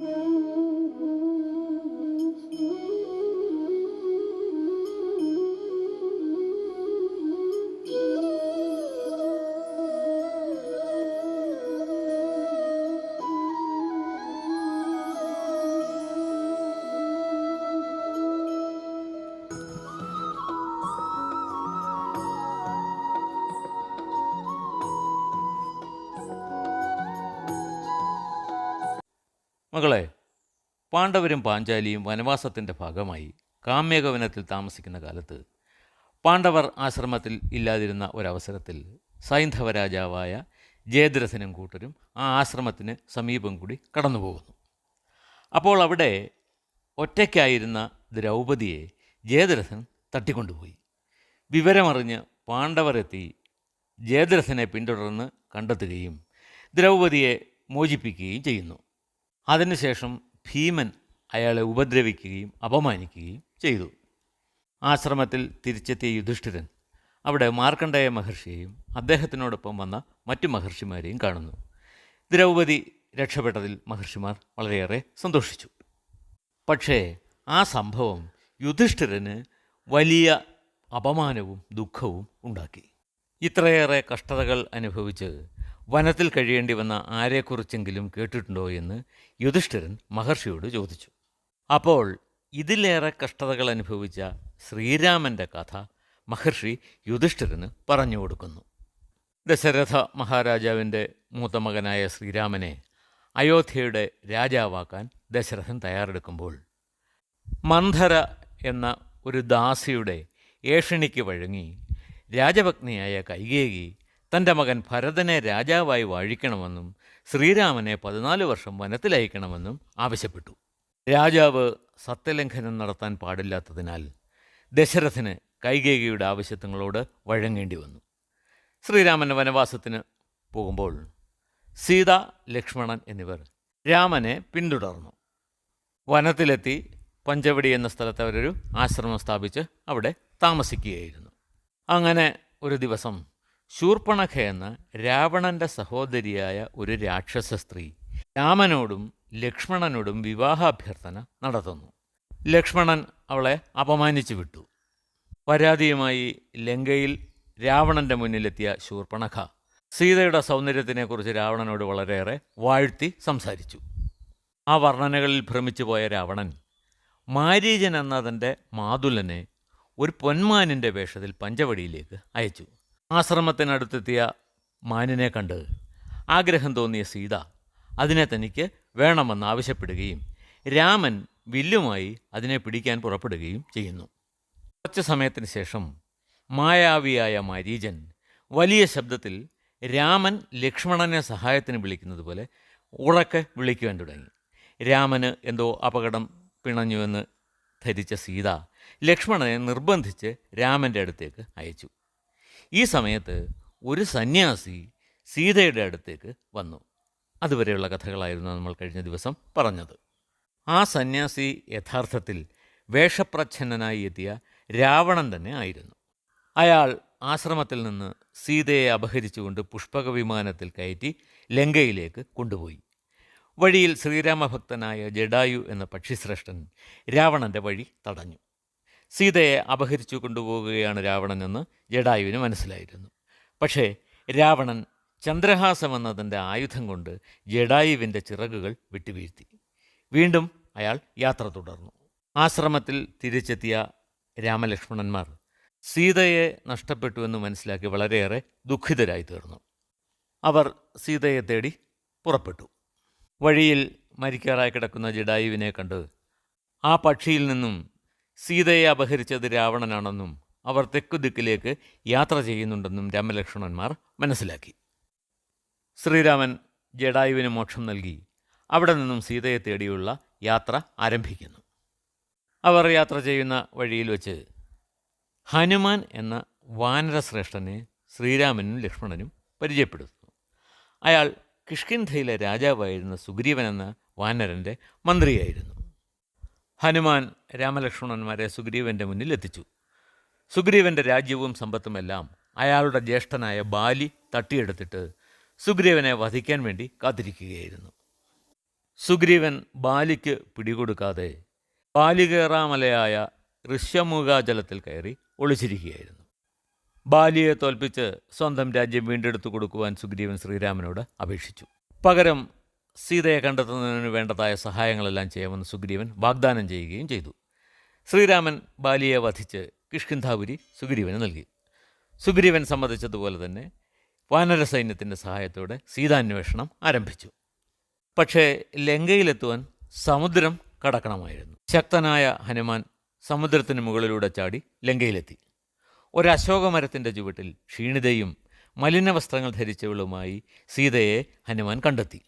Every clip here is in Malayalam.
മകളെ പാണ്ഡവരും പാഞ്ചാലിയും വനവാസത്തിന്റെ ഭാഗമായി കാമ്യകവനത്തിൽ താമസിക്കുന്ന കാലത്ത് പാണ്ഡവർ ആശ്രമത്തിൽ ഇല്ലാതിരുന്ന ഒരവസരത്തിൽ സൈന്ധവ രാജാവായ ജയദ്രഥനും കൂട്ടരും ആ ആശ്രമത്തിന് സമീപം കൂടി കടന്നുപോകുന്നു. അപ്പോൾ അവിടെ ഒറ്റയ്ക്കായിരുന്ന ദ്രൗപതിയെ ജയദ്രഥൻ തട്ടിക്കൊണ്ടുപോയി. വിവരമറിഞ്ഞ് പാണ്ഡവർ എത്തി ജയദ്രഥനെ പിന്തുടർന്ന് കണ്ടെത്തുകയും ദ്രൗപതിയെ മോചിപ്പിക്കുകയും ചെയ്യുന്നു. അതിനുശേഷം ഭീമൻ അയാളെ ഉപദ്രവിക്കുകയും അപമാനിക്കുകയും ചെയ്തു. ആശ്രമത്തിൽ തിരിച്ചെത്തിയ യുധിഷ്ഠിരൻ അവിടെ മാർക്കണ്ഡേയ മഹർഷിയെയും അദ്ദേഹത്തിനോടൊപ്പം വന്ന മറ്റു മഹർഷിമാരെയും കാണുന്നു. ദ്രൗപദി രക്ഷപ്പെട്ടതിൽ മഹർഷിമാർ വളരെയേറെ സന്തോഷിച്ചു. പക്ഷേ ആ സംഭവം യുധിഷ്ഠിരന് വലിയ അപമാനവും ദുഃഖവും ഉണ്ടാക്കി. ഇത്രയേറെ കഷ്ടതകൾ അനുഭവിച്ച് വനത്തിൽ കഴിയേണ്ടി വന്ന ആരെക്കുറിച്ചെങ്കിലും കേട്ടിട്ടുണ്ടോ എന്ന് യുധിഷ്ഠിരൻ മഹർഷിയോട് ചോദിച്ചു. അപ്പോൾ ഇതിലേറെ കഷ്ടതകൾ അനുഭവിച്ച ശ്രീരാമന്റെ കഥ മഹർഷി യുധിഷ്ഠിരന് പറഞ്ഞു കൊടുക്കുന്നു. ദശരഥ മഹാരാജാവിന്റെ മൂത്ത മകനായ ശ്രീരാമനെ അയോധ്യയുടെ രാജാവാക്കാൻ ദശരഥൻ തയ്യാറെടുക്കുമ്പോൾ മന്ധര എന്ന ഒരു ദാസിയുടെ ഏഷണിക്ക് വഴങ്ങി രാജപത്നിയായ കൈകേകി തന്റെ മകൻ ഭരതനെ രാജാവായി വാഴിക്കണമെന്നും ശ്രീരാമനെ പതിനാല് വർഷം വനത്തിലയക്കണമെന്നും ആവശ്യപ്പെട്ടു. രാജാവ് സത്യലംഘനം നടത്താൻ പാടില്ലാത്തതിനാൽ ദശരഥന് കൈകേയിയുടെ ആവശ്യങ്ങളോട് വഴങ്ങേണ്ടി വന്നു. ശ്രീരാമൻ വനവാസത്തിന് പോകുമ്പോൾ സീത ലക്ഷ്മണൻ എന്നിവർ രാമനെ പിന്തുടർന്നു. വനത്തിലെത്തി പഞ്ചവടി എന്ന സ്ഥലത്ത് അവരൊരു ആശ്രമം സ്ഥാപിച്ച് അവിടെ താമസിക്കുകയായിരുന്നു. അങ്ങനെ ഒരു ദിവസം ശൂർപ്പണഖ എന്ന രാവണന്റെ സഹോദരിയായ ഒരു രാക്ഷസ സ്ത്രീ രാമനോടും ലക്ഷ്മണനോടും വിവാഹാഭ്യർത്ഥന നടത്തുന്നു. ലക്ഷ്മണൻ അവളെ അപമാനിച്ചു വിട്ടു. പരാതിയുമായി ലങ്കയിൽ രാവണന്റെ മുന്നിലെത്തിയ ശൂർപ്പണഖ സീതയുടെ സൗന്ദര്യത്തിനെക്കുറിച്ച് രാവണനോട് വളരെയേറെ വാഴ്ത്തി സംസാരിച്ചു. ആ വർണനകളിൽ ഭ്രമിച്ചു പോയ രാവണൻ മാരീജൻ എന്ന തന്റെ മാതുലനെ ഒരു പൊന്മാനിന്റെ വേഷത്തിൽ പഞ്ചവടിയിലേക്ക് അയച്ചു. ആശ്രമത്തിനടുത്തെത്തിയ മാനിനെ കണ്ട് ആഗ്രഹം തോന്നിയ സീത അതിനെ തനിക്ക് വേണമെന്ന് ആവശ്യപ്പെടുകയും രാമൻ വില്ലുമായി അതിനെ പിടിക്കാൻ പുറപ്പെടുകയും ചെയ്യുന്നു. കുറച്ച് സമയത്തിന് ശേഷം മായാവിയായ മാരീജൻ വലിയ ശബ്ദത്തിൽ രാമൻ ലക്ഷ്മണനെ സഹായത്തിന് വിളിക്കുന്നത് പോലെ ഉറക്കെ വിളിക്കുവാൻ തുടങ്ങി. രാമന് എന്തോ അപകടം പിണഞ്ഞുവെന്ന് ധരിച്ച സീത ലക്ഷ്മണനെ നിർബന്ധിച്ച് രാമന്റെ അടുത്തേക്ക് അയച്ചു. ഈ സമയത്ത് ഒരു സന്യാസി സീതയുടെ അടുത്തേക്ക് വന്നു. അതുവരെയുള്ള കഥകളായിരുന്നു നമ്മൾ കഴിഞ്ഞ ദിവസം പറഞ്ഞത്. ആ സന്യാസി യഥാർത്ഥത്തിൽ വേഷപ്രച്ഛന്നനായി എത്തിയ രാവണൻ തന്നെ ആയിരുന്നു. അയാൾ ആശ്രമത്തിൽ നിന്ന് സീതയെ അപഹരിച്ചുകൊണ്ട് പുഷ്പക വിമാനത്തിൽ കയറ്റി ലങ്കയിലേക്ക് കൊണ്ടുപോയി. വഴിയിൽ ശ്രീരാമഭക്തനായ ജഡായു എന്ന പക്ഷിശ്രേഷ്ഠൻ രാവണന്റെ വഴി തടഞ്ഞു. സീതയെ അപഹരിച്ചു കൊണ്ടുപോകുകയാണ് രാവണനെന്ന് ജഡായുവിന് മനസ്സിലായിരുന്നു. പക്ഷേ രാവണൻ ചന്ദ്രഹാസം എന്നതിന്റെ ആയുധം കൊണ്ട് ജഡായുവിന്റെ ചിറകുകൾ വിട്ടുവീഴ്ത്തി. വീണ്ടും അയാൾ യാത്ര തുടർന്നു. ആശ്രമത്തിൽ തിരിച്ചെത്തിയ രാമലക്ഷ്മണന്മാർ സീതയെ നഷ്ടപ്പെട്ടുവെന്ന് മനസ്സിലാക്കി വളരെയേറെ ദുഃഖിതരായി തീർന്നു അവർ സീതയെ തേടി പുറപ്പെട്ടു. വഴിയിൽ മരിക്കാറായി കിടക്കുന്ന ജഡായുവിനെ കണ്ട് ആ പക്ഷിയിൽ നിന്നും സീതയെ അപഹരിച്ചത് രാവണനാണെന്നും അവർ തെക്കുദിക്കിലേക്ക് യാത്ര ചെയ്യുന്നുണ്ടെന്നും രാമലക്ഷ്മണന്മാർ മനസ്സിലാക്കി. ശ്രീരാമൻ ജഡായുവിന് മോക്ഷം നൽകി. അവിടെ നിന്നും സീതയെ തേടിയുള്ള യാത്ര ആരംഭിക്കുന്നു. അവർ യാത്ര ചെയ്യുന്ന വഴിയിൽ വെച്ച് ഹനുമാൻ എന്ന വാനരശ്രേഷ്ഠനെ ശ്രീരാമനും ലക്ഷ്മണനും പരിചയപ്പെടുത്തുന്നു. അയാൾ കിഷ്കിന്ധയിലെ രാജാവായിരുന്ന സുഗ്രീവൻ എന്ന വാനരന്റെ മന്ത്രിയായിരുന്നു. ഹനുമാൻ രാമലക്ഷ്മണന്മാരെ സുഗ്രീവന്റെ മുന്നിൽ എത്തിച്ചു. സുഗ്രീവന്റെ രാജ്യവും സമ്പത്തുമെല്ലാം അയാളുടെ ജ്യേഷ്ഠനായ ബാലി തട്ടിയെടുത്തിട്ട് സുഗ്രീവനെ വധിക്കാൻ വേണ്ടി കാത്തിരിക്കുകയായിരുന്നു. സുഗ്രീവൻ ബാലിക്ക് പിടികൊടുക്കാതെ ബാലികേറാമലയായ ഋഷ്യമുഖാജലത്തിൽ കയറി ഒളിച്ചിരിക്കുകയായിരുന്നു. ബാലിയെ തോൽപ്പിച്ച് സ്വന്തം രാജ്യം വീണ്ടെടുത്തു കൊടുക്കുവാൻ സുഗ്രീവൻ ശ്രീരാമനോട് അപേക്ഷിച്ചു. പകരം സീതയെ കണ്ടെത്തുന്നതിന് വേണ്ടതായ സഹായങ്ങളെല്ലാം ചെയ്യാമെന്ന് സുഗ്രീവൻ വാഗ്ദാനം ചെയ്യുകയും ചെയ്തു. ശ്രീരാമൻ ബാലിയെ വധിച്ച് കിഷ്കിന്ധാപുരി സുഗ്രീവന് നൽകി. സുഗ്രീവൻ സമ്മതിച്ചതുപോലെ തന്നെ വാനര സൈന്യത്തിന്റെ സഹായത്തോടെ സീതാന്വേഷണം ആരംഭിച്ചു. പക്ഷേ ലങ്കയിലെത്തുവാൻ സമുദ്രം കടക്കണമായിരുന്നു. ശക്തനായ ഹനുമാൻ സമുദ്രത്തിന് മുകളിലൂടെ ചാടി ലങ്കയിലെത്തി. ഒരശോകമരത്തിന്റെ ചുവട്ടിൽ ക്ഷീണിതയും മലിനവസ്ത്രങ്ങൾ ധരിച്ചവളുമായി സീതയെ ഹനുമാൻ കണ്ടെത്തി.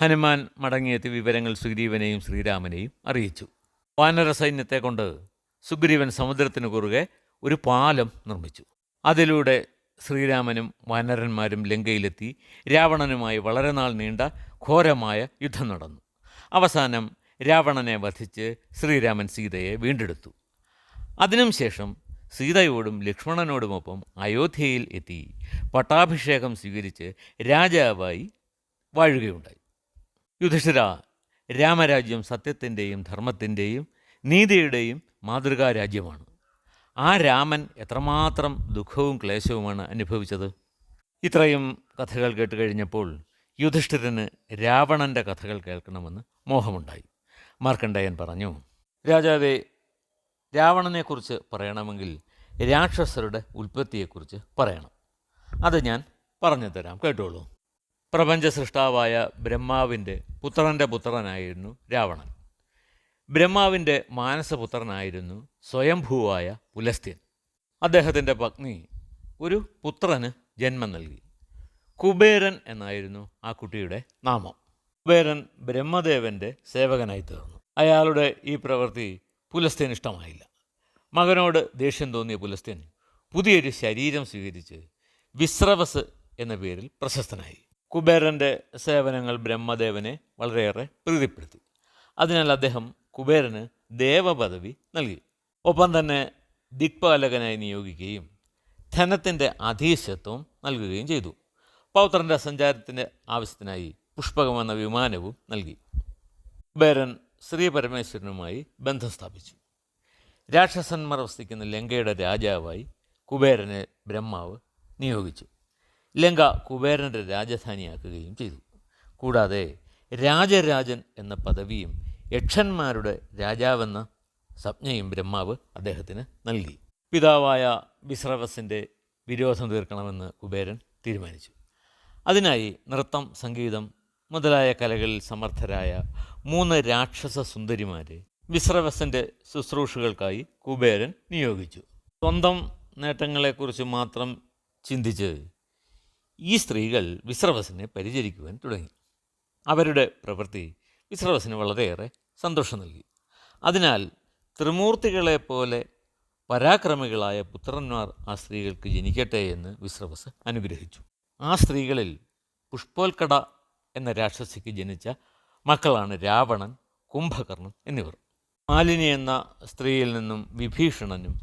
ഹനുമാൻ മടങ്ങിയെത്തി വിവരങ്ങൾ സുഗ്രീവനെയും ശ്രീരാമനെയും അറിയിച്ചു. വാനര സൈന്യത്തെ കൊണ്ട് സുഗ്രീവൻ സമുദ്രത്തിന് കുറുകെ ഒരു പാലം നിർമ്മിച്ചു. അതിലൂടെ ശ്രീരാമനും വാനരന്മാരും ലങ്കയിലെത്തി രാവണനുമായി വളരെ നാൾ നീണ്ട ഘോരമായ യുദ്ധം നടന്നു. അവസാനം രാവണനെ വധിച്ച് ശ്രീരാമൻ സീതയെ വീണ്ടെടുത്തു. അതിനും ശേഷം സീതയോടും ലക്ഷ്മണനോടുമൊപ്പം അയോധ്യയിൽ എത്തി പട്ടാഭിഷേകം സ്വീകരിച്ച് രാജാവായി വാഴുകയുണ്ടായി. യുധിഷ്ഠിര രാമരാജ്യം സത്യത്തിന്റെയും ധർമ്മത്തിന്റെയും നീതിയുടെയും മാതൃകാ രാജ്യമാണ്. ആ രാമൻ എത്രമാത്രം ദുഃഖവും ക്ലേശവുമാണ് അനുഭവിച്ചത്? ഇത്രയും കഥകൾ കേട്ട് കഴിഞ്ഞപ്പോൾ യുധിഷ്ഠിരന് രാവണന്റെ കഥകൾ കേൾക്കണമെന്ന് മോഹമുണ്ടായി. മാർക്കണ്ഡയൻ പറഞ്ഞു രാജാവേ രാവണനെക്കുറിച്ച് പറയണമെങ്കിൽ രാക്ഷസരുടെ ഉൽപ്പത്തിയെക്കുറിച്ച് പറയണം. അത് ഞാൻ പറഞ്ഞു തരാം കേട്ടോളൂ. പ്രപഞ്ച സൃഷ്ടാവായ ബ്രഹ്മാവിന്റെ പുത്രന്റെ പുത്രനായിരുന്നു രാവണൻ. ബ്രഹ്മാവിന്റെ മാനസപുത്രനായിരുന്നു സ്വയംഭൂവായ പുലസ്ത്യൻ. അദ്ദേഹത്തിന്റെ പത്നി ഒരു പുത്രന് ജന്മം നൽകി. കുബേരൻ എന്നായിരുന്നു ആ കുട്ടിയുടെ നാമം. കുബേരൻ ബ്രഹ്മദേവന്റെ സേവകനായി തീർന്നു. അയാളുടെ ഈ പ്രവൃത്തി പുലസ്ത്യൻ ഇഷ്ടമായില്ല. മകനോട് ദേഷ്യം തോന്നിയ പുലസ്ത്യൻ പുതിയൊരു ശരീരം സ്വീകരിച്ച് വിശ്രവസ് എന്ന പേരിൽ പ്രശസ്തനായി. കുബേരന്റെ സേവനങ്ങൾ ബ്രഹ്മദേവനെ വളരെയേറെ പ്രീതിപ്പെടുത്തി. അതിനാൽ അദ്ദേഹം കുബേരന് ദേവപദവി നൽകി. ഒപ്പം തന്നെ ദിക്പാലകനായി നിയോഗിക്കുകയും ധനത്തിന്റെ അധീശത്വം നൽകുകയും ചെയ്തു. പൗത്രന്റെ സഞ്ചാരത്തിന്റെ ആവശ്യത്തിനായി പുഷ്പകം എന്ന വിമാനവും നൽകി. കുബേരൻ ശ്രീ പരമേശ്വരനുമായി ബന്ധം സ്ഥാപിച്ചു. രാക്ഷസന്മാർ വസിക്കുന്ന ലങ്കയുടെ രാജാവായി കുബേരനെ ബ്രഹ്മാവ് നിയോഗിച്ചു. ലങ്ക കുബേരന്റെ രാജധാനിയാക്കുകയും ചെയ്തു. കൂടാതെ രാജരാജൻ എന്ന പദവിയും യക്ഷന്മാരുടെ രാജാവെന്ന സംജ്ഞയും ബ്രഹ്മാവ് അദ്ദേഹത്തിന് നൽകി. പിതാവായ വിശ്രവസിന്റെ വിരോധം തീർക്കണമെന്ന് കുബേരൻ തീരുമാനിച്ചു. അതിനായി നൃത്തം സംഗീതം മുതലായ കലകളിൽ സമർത്ഥരായ മൂന്ന് രാക്ഷസ സുന്ദരിമാരെ വിശ്രവസിന്റെ ശുശ്രൂഷകൾക്കായി കുബേരൻ നിയോഗിച്ചു. സ്വന്തം നേട്ടങ്ങളെക്കുറിച്ച് മാത്രം ചിന്തിച്ച് ഈ സ്ത്രീകൾ വിശ്രവസിനെ പരിചരിക്കുവാൻ തുടങ്ങി. അവരുടെ പ്രവൃത്തി വിശ്രവസിന് വളരെയേറെ സന്തോഷം നൽകി. അതിനാൽ ത്രിമൂർത്തികളെ പോലെ പരാക്രമികളായ പുത്രന്മാർ ആ സ്ത്രീകൾക്ക് ജനിക്കട്ടെ എന്ന് വിശ്രവസ് അനുഗ്രഹിച്ചു. ആ സ്ത്രീകളിൽ പുഷ്പോൽക്കട എന്ന രാക്ഷസിക്ക് ജനിച്ച മക്കളാണ് രാവണൻ കുംഭകർണൻ എന്നിവർ. മാലിനി എന്ന സ്ത്രീയിൽ നിന്നും വിഭീഷണനും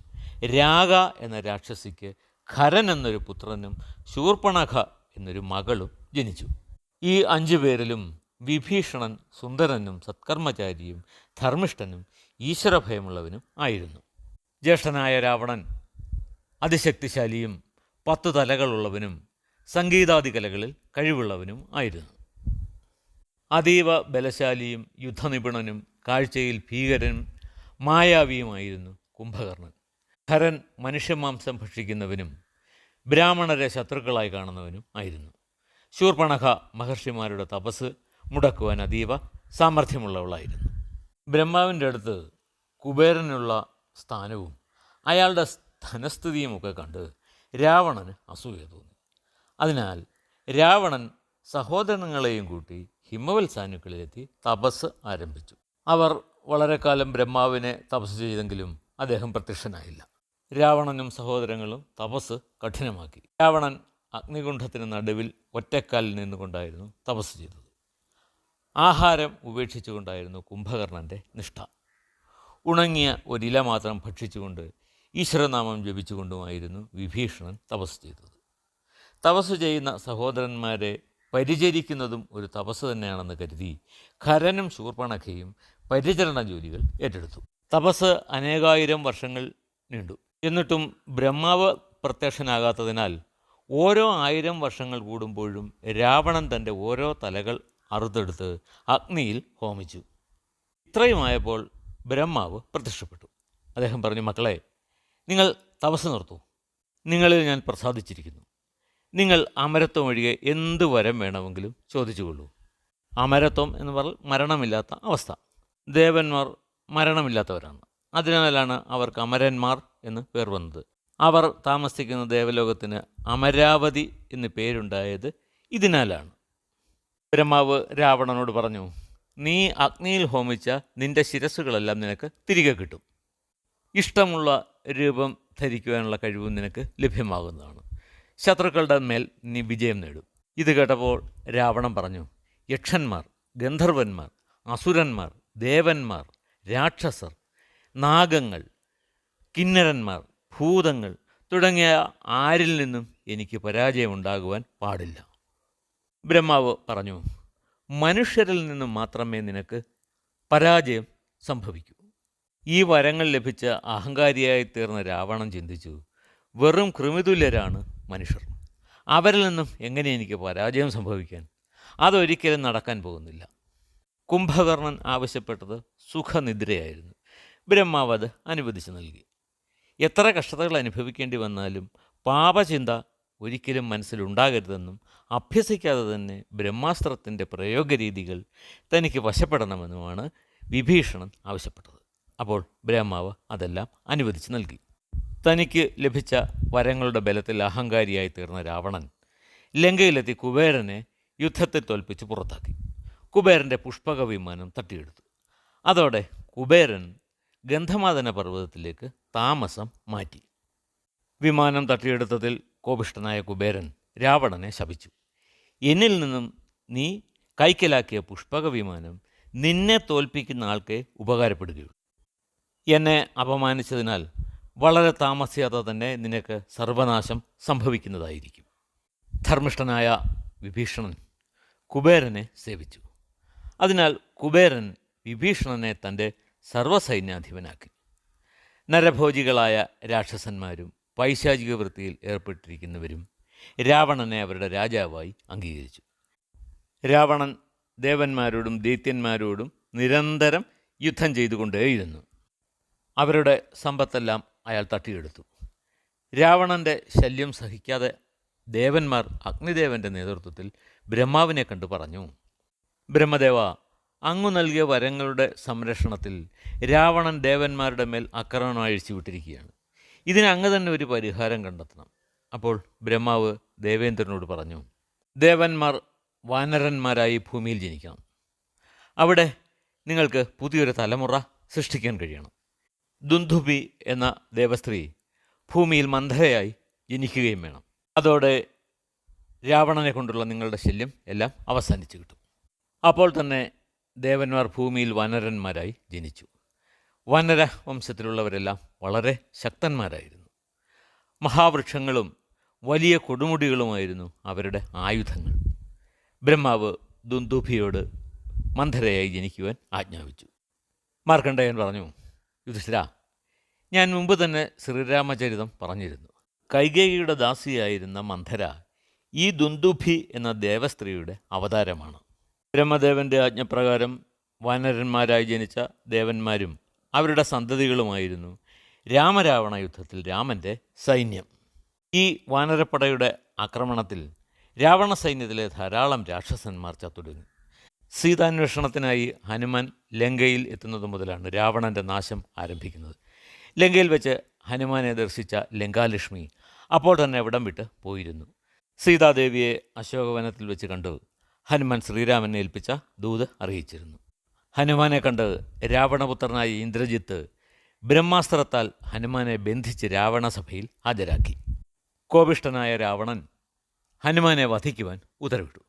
രാഗ എന്ന രാക്ഷസിക്ക് ഖരൻ എന്നൊരു പുത്രനും ശൂർപ്പണഖ എന്നൊരു മകളും ജനിച്ചു. ഈ അഞ്ചു പേരിലും വിഭീഷണൻ സുന്ദരനും സത്കർമ്മചാരിയും ധർമ്മിഷ്ഠനും ഈശ്വരഭയമുള്ളവനും ആയിരുന്നു. ജ്യേഷ്ഠനായ രാവണൻ അതിശക്തിശാലിയും പത്ത് തലകളുള്ളവനും സംഗീതാദി കലകളിൽ കഴിവുള്ളവനും ആയിരുന്നു. അതീവ ബലശാലിയും യുദ്ധനിപുണനും കാഴ്ചയിൽ ഭീകരനും മായാവിയുമായിരുന്നു കുംഭകർണൻ. ഖരൻ മനുഷ്യമാംസം ഭക്ഷിക്കുന്നവനും ബ്രാഹ്മണരെ ശത്രുക്കളായി കാണുന്നവനും ആയിരുന്നു. ശൂർപ്പണഖ മഹർഷിമാരുടെ തപസ് മുടക്കുവാൻ അതീവ സാമർഥ്യമുള്ളവളായിരുന്നു. ബ്രഹ്മാവിന്റെ അടുത്ത് കുബേരനുള്ള സ്ഥാനവും അയാളുടെ ധനസ്ഥിതിയുമൊക്കെ കണ്ട് രാവണന് അസൂയ തോന്നി. അതിനാൽ രാവണൻ സഹോദരങ്ങളെയും കൂട്ടി ഹിമവൽ സാനുക്കളിലെത്തി തപസ് ആരംഭിച്ചു. അവർ വളരെ കാലം ബ്രഹ്മാവിനെ തപസ് ചെയ്തെങ്കിലും അദ്ദേഹം പ്രത്യക്ഷനായില്ല. രാവണനും സഹോദരങ്ങളും തപസ് കഠിനമാക്കി. രാവണൻ അഗ്നികുണ്ഠത്തിന് നടുവിൽ ഒറ്റക്കാലിൽ നിന്നുകൊണ്ടായിരുന്നു തപസ് ചെയ്തത്. ആഹാരം ഉപേക്ഷിച്ചുകൊണ്ടായിരുന്നു കുംഭകർണന്റെ നിഷ്ഠ. ഉണങ്ങിയ ഒരില മാത്രം ഭക്ഷിച്ചുകൊണ്ട് ഈശ്വരനാമം ജപിച്ചുകൊണ്ടുമായിരുന്നു വിഭീഷണൻ തപസ് ചെയ്തത്. തപസ് ചെയ്യുന്ന സഹോദരന്മാരെ പരിചരിക്കുന്നതും ഒരു തപസ് തന്നെയാണെന്ന് കരുതി ഖരനും ശൂർപ്പണഖയും പരിചരണ ജോലികൾ ഏറ്റെടുത്തു. തപസ് അനേകായിരം വർഷങ്ങൾ നീണ്ടു. എന്നിട്ടും ബ്രഹ്മാവ് പ്രത്യക്ഷനാകാത്തതിനാൽ ഓരോ ആയിരം വർഷങ്ങൾ കൂടുമ്പോഴും രാവണൻ തന്റെ ഓരോ തലകൾ അറുത്തെടുത്ത് അഗ്നിയിൽ ഹോമിച്ചു. ഇത്രയുമായപ്പോൾ ബ്രഹ്മാവ് പ്രത്യക്ഷപ്പെട്ടു. അദ്ദേഹം പറഞ്ഞു മക്കളെ നിങ്ങൾ തപസ് നിർത്തൂ. നിങ്ങളിൽ ഞാൻ പ്രസാദിച്ചിരിക്കുന്നു. നിങ്ങൾ അമരത്വം ഒഴികെ എന്ത് വരം വേണമെങ്കിലും ചോദിച്ചുകൊള്ളൂ. അമരത്വം എന്ന് പറഞ്ഞാൽ മരണമില്ലാത്ത അവസ്ഥ. ദേവന്മാർ മരണമില്ലാത്തവരാണ്. അതിനാലാണ് അവർക്ക് അമരന്മാർ എന്ന് പേർ വന്നത്. അവർ താമസിക്കുന്ന ദേവലോകത്തിന് അമരാവതി എന്ന് പേരുണ്ടായത് ഇതിനാലാണ്. ബ്രഹ്മാവ് രാവണനോട് പറഞ്ഞു നീ അഗ്നിയിൽ ഹോമിച്ച നിന്റെ ശിരസ്സുകളെല്ലാം നിനക്ക് തിരികെ കിട്ടും. ഇഷ്ടമുള്ള രൂപം ധരിക്കുവാനുള്ള കഴിവും നിനക്ക് ലഭ്യമാകുന്നതാണ്. ശത്രുക്കളുടെ മേൽ നീ വിജയം നേടും. ഇത് കേട്ടപ്പോൾ രാവണൻ പറഞ്ഞു യക്ഷന്മാർ ഗന്ധർവന്മാർ അസുരന്മാർ ദേവന്മാർ രാക്ഷസർ നാഗങ്ങൾ കിന്നരന്മാർ ഭൂതങ്ങൾ തുടങ്ങിയ ആരിൽ നിന്നും എനിക്ക് പരാജയമുണ്ടാകുവാൻ പാടില്ല. ബ്രഹ്മാവ് പറഞ്ഞു മനുഷ്യരിൽ നിന്ന് മാത്രമേ നിനക്ക് പരാജയം സംഭവിക്കൂ. ഈ വരങ്ങൾ ലഭിച്ച അഹങ്കാരിയായി തീർന്ന രാവണൻ ചിന്തിച്ചു വെറും കൃമിതുല്യരാണ് മനുഷ്യർ. അവരിൽ നിന്നും എങ്ങനെ എനിക്ക് പരാജയം സംഭവിക്കാൻ? അതൊരിക്കലും നടക്കാൻ പോകുന്നില്ല കുംഭകർണൻ ആവശ്യപ്പെട്ടത് സുഖനിദ്രയായിരുന്നു. ബ്രഹ്മാവ് അത് അനുവദിച്ചു നൽകി. എത്ര കഷ്ടതകൾ അനുഭവിക്കേണ്ടി വന്നാലും പാപചിന്ത ഒരിക്കലും മനസ്സിലുണ്ടാകരുതെന്നും അഭ്യസിക്കാതെ തന്നെ ബ്രഹ്മാസ്ത്രത്തിന്റെ പ്രയോഗരീതികൾ തനിക്ക് വശപ്പെടണമെന്നുമാണ് വിഭീഷണൻ ആവശ്യപ്പെട്ടത്. അപ്പോൾ ബ്രഹ്മാവ് അതെല്ലാം അനുവദിച്ചു നൽകി. തനിക്ക് ലഭിച്ച വരങ്ങളുടെ ബലത്തിൽ അഹങ്കാരിയായി തീർന്ന രാവണൻ ലങ്കയിലെത്തി കുബേരനെ യുദ്ധത്തിൽ തോൽപ്പിച്ച് പുറത്താക്കി. കുബേരന്റെ പുഷ്പക വിമാനം തട്ടിയെടുത്തു. അതോടെ കുബേരൻ ഗന്ധമാതന പർവതത്തിലേക്ക് താമസം മാറ്റി. വിമാനം തട്ടിയെടുത്തതിൽ കോപിഷ്ഠനായ കുബേരൻ രാവണനെ ശപിച്ചു. എന്നിൽ നിന്നും നീ കൈക്കലാക്കിയ പുഷ്പക വിമാനം നിന്നെ തോൽപ്പിക്കുന്ന ആൾക്ക് ഉപകാരപ്പെടുകയുള്ളൂ. എന്നെ അപമാനിച്ചതിനാൽ വളരെ താമസിയാതെ തന്നെ നിനക്ക് സർവനാശം സംഭവിക്കുന്നതായിരിക്കും. ധർമ്മിഷ്ഠനായ വിഭീഷണൻ കുബേരനെ സേവിച്ചു. അതിനാൽ കുബേരൻ വിഭീഷണനെ തന്റെ സർവസൈന്യാധിപനാക്കി. നരഭോജികളായ രാക്ഷസന്മാരും പൈശാചിക വൃത്തിയിൽ ഏർപ്പെട്ടിരിക്കുന്നവരും രാവണനെ അവരുടെ രാജാവായി അംഗീകരിച്ചു. രാവണൻ ദേവന്മാരോടും ദൈത്യന്മാരോടും നിരന്തരം യുദ്ധം ചെയ്തുകൊണ്ടേയിരുന്നു. അവരുടെ സമ്പത്തെല്ലാം അയാൾ തട്ടിയെടുത്തു. രാവണന്റെ ശല്യം സഹിക്കാതെ ദേവന്മാർ അഗ്നിദേവന്റെ നേതൃത്വത്തിൽ ബ്രഹ്മാവിനെ കണ്ടു പറഞ്ഞു ബ്രഹ്മദേവ അങ്ങു നൽകിയ വരങ്ങളുടെ സംരക്ഷണത്തിൽ രാവണൻ ദേവന്മാരുടെ മേൽ ആക്രമണം അഴിച്ചുവിട്ടിരിക്കുകയാണ്. ഇതിന് അങ്ങ് തന്നെ ഒരു പരിഹാരം കണ്ടെത്തണം. അപ്പോൾ ബ്രഹ്മാവ് ദേവേന്ദ്രനോട് പറഞ്ഞു ദേവന്മാർ വാനരന്മാരായി ഭൂമിയിൽ ജനിക്കണം. അവിടെ നിങ്ങൾക്ക് പുതിയൊരു തലമുറ സൃഷ്ടിക്കാൻ കഴിയണം. ദുന്ധുബി എന്ന ദേവസ്ത്രീ ഭൂമിയിൽ മന്ധരയായി ജനിക്കുകയും വേണം. അതോടെ രാവണനെ കൊണ്ടുള്ള നിങ്ങളുടെ ശല്യം എല്ലാം അവസാനിച്ചു കിട്ടും. അപ്പോൾ തന്നെ ദേവന്മാർ ഭൂമിയിൽ വനരന്മാരായി ജനിച്ചു. വനര വംശത്തിലുള്ളവരെല്ലാം വളരെ ശക്തന്മാരായിരുന്നു. മഹാവൃക്ഷങ്ങളും വലിയ കൊടുമുടികളുമായിരുന്നു അവരുടെ ആയുധങ്ങൾ. ബ്രഹ്മാവ് ദുന്ദുഭിയോട് മന്ധരയായി ജനിക്കുവാൻ ആജ്ഞാപിച്ചു. മാർക്കണ്ഡയൻ പറഞ്ഞു യുധിഷ്ഠിര ഞാൻ മുമ്പ് തന്നെ ശ്രീരാമചരിതം പറഞ്ഞിരുന്നു. കൈകേയിയുടെ ദാസിയായിരുന്ന മന്ധര ഈ ദുന്ദുഭി എന്ന ദേവസ്ത്രീയുടെ അവതാരമാണ്. ബ്രഹ്മദേവന്റെ ആജ്ഞപ്രകാരം വാനരന്മാരായി ജനിച്ച ദേവന്മാരും അവരുടെ സന്തതികളുമായിരുന്നു. രാമരാവണ യുദ്ധത്തിൽ രാമന്റെ സൈന്യം. ഈ വാനരപ്പടയുടെ ആക്രമണത്തിൽ രാവണ സൈന്യത്തിലെ ധാരാളം രാക്ഷസന്മാർ ചത്തൊടുങ്ങി. സീതാന്വേഷണത്തിനായി ഹനുമാൻ ലങ്കയിൽ എത്തുന്നത് മുതലാണ് രാവണന്റെ നാശം ആരംഭിക്കുന്നത്. ലങ്കയിൽ വെച്ച് ഹനുമാനെ ദർശിച്ച ലങ്കാലക്ഷ്മി അപ്പോൾ തന്നെ ഇവിടം വിട്ട് പോയിരുന്നു. സീതാദേവിയെ അശോകവനത്തിൽ വെച്ച് കണ്ടു. ഹനുമാൻ ശ്രീരാമനെ ഏൽപ്പിച്ച ദൂത് അറിയിച്ചിരുന്നു. ഹനുമാനെ കണ്ട് രാവണപുത്രനായ ഇന്ദ്രജിത്ത് ബ്രഹ്മാസ്ത്രത്താൽ ഹനുമാനെ ബന്ധിച്ച് രാവണസഭയിൽ ഹാജരാക്കി. കോപിഷ്ടനായ രാവണൻ ഹനുമാനെ വധിക്കുവാൻ ഉത്തരവിട്ടു.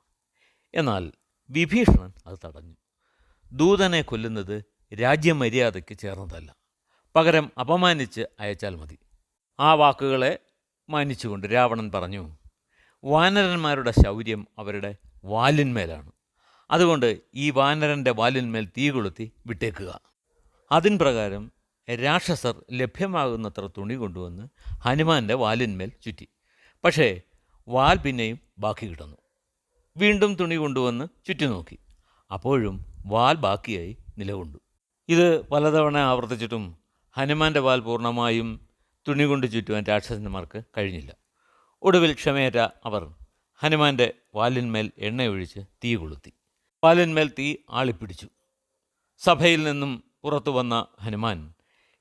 എന്നാൽ വിഭീഷണൻ അത് തടഞ്ഞു. ദൂതനെ കൊല്ലുന്നത് രാജ്യമര്യാദയ്ക്ക് ചേർന്നതല്ല. പകരം അപമാനിച്ച് അയച്ചാൽ മതി. ആ വാക്കുകളെ മാനിച്ചുകൊണ്ട് രാവണൻ പറഞ്ഞു വാനരന്മാരുടെ ശൗര്യം അവരുടെ വാലിന്മേലാണ്. അതുകൊണ്ട് ഈ വാനരന്റെ വാലിന്മേൽ തീ കൊളുത്തി വിട്ടേക്കുക. അതിൻ പ്രകാരം രാക്ഷസർ ലഭ്യമാകുന്നത്ര തുണി കൊണ്ടുവന്ന് ഹനുമാന്റെ വാലിന്മേൽ ചുറ്റി. പക്ഷേ വാൽ പിന്നെയും ബാക്കി കിടന്നു. വീണ്ടും തുണി കൊണ്ടുവന്ന് ചുറ്റി നോക്കി. അപ്പോഴും വാൽ ബാക്കിയായി നിലകൊണ്ടു. ഇത് പലതവണ ആവർത്തിച്ചിട്ടും ഹനുമാന്റെ വാൽ പൂർണമായും തുണി കൊണ്ട് ചുറ്റുവാൻ രാക്ഷസന്മാർക്ക് കഴിഞ്ഞില്ല. ഒടുവിൽ ക്ഷമയേറ്റ അവർ ഹനുമാന്റെ വാലിന്മേൽ എണ്ണയൊഴിച്ച് തീ കൊളുത്തി. വാലിന്മേൽ തീ ആളിപ്പിടിച്ചു. സഭയിൽ നിന്നും പുറത്തു വന്ന ഹനുമാൻ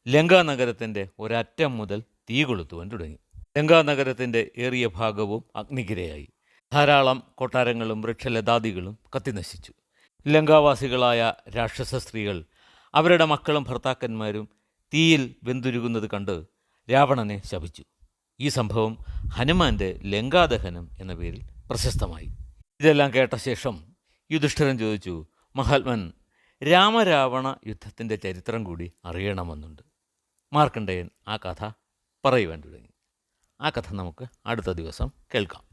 ലങ്കാനഗരത്തിന്റെ ഒരറ്റം മുതൽ തീ കൊളുത്തുവാൻ തുടങ്ങി. ലങ്കാനഗരത്തിന്റെ ഏറിയ ഭാഗവും അഗ്നിക്കിരയായി. ധാരാളം കൊട്ടാരങ്ങളും വൃക്ഷലതാദികളും കത്തിനശിച്ചു. ലങ്കാവാസികളായ രാക്ഷസ സ്ത്രീകൾ അവരുടെ മക്കളും ഭർത്താക്കന്മാരും തീയിൽ വെന്തുരുകുന്നത് കണ്ട് രാവണനെ ശപിച്ചു. ഈ സംഭവം ഹനുമാന്റെ ലങ്കാദഹനം എന്ന പേരിൽ പ്രശസ്തമായി. ഇതെല്ലാം കേട്ട ശേഷം യുധിഷ്ഠിരൻ ചോദിച്ചു മഹാത്മൻ രാമരാവണ യുദ്ധത്തിന്റെ ചരിത്രം കൂടി അറിയണമെന്നുണ്ട്. മാർക്കണ്ഡേയൻ ആ കഥ പറയുവാൻ തുടങ്ങി. ആ കഥ നമുക്ക് അടുത്ത ദിവസം കേൾക്കാം.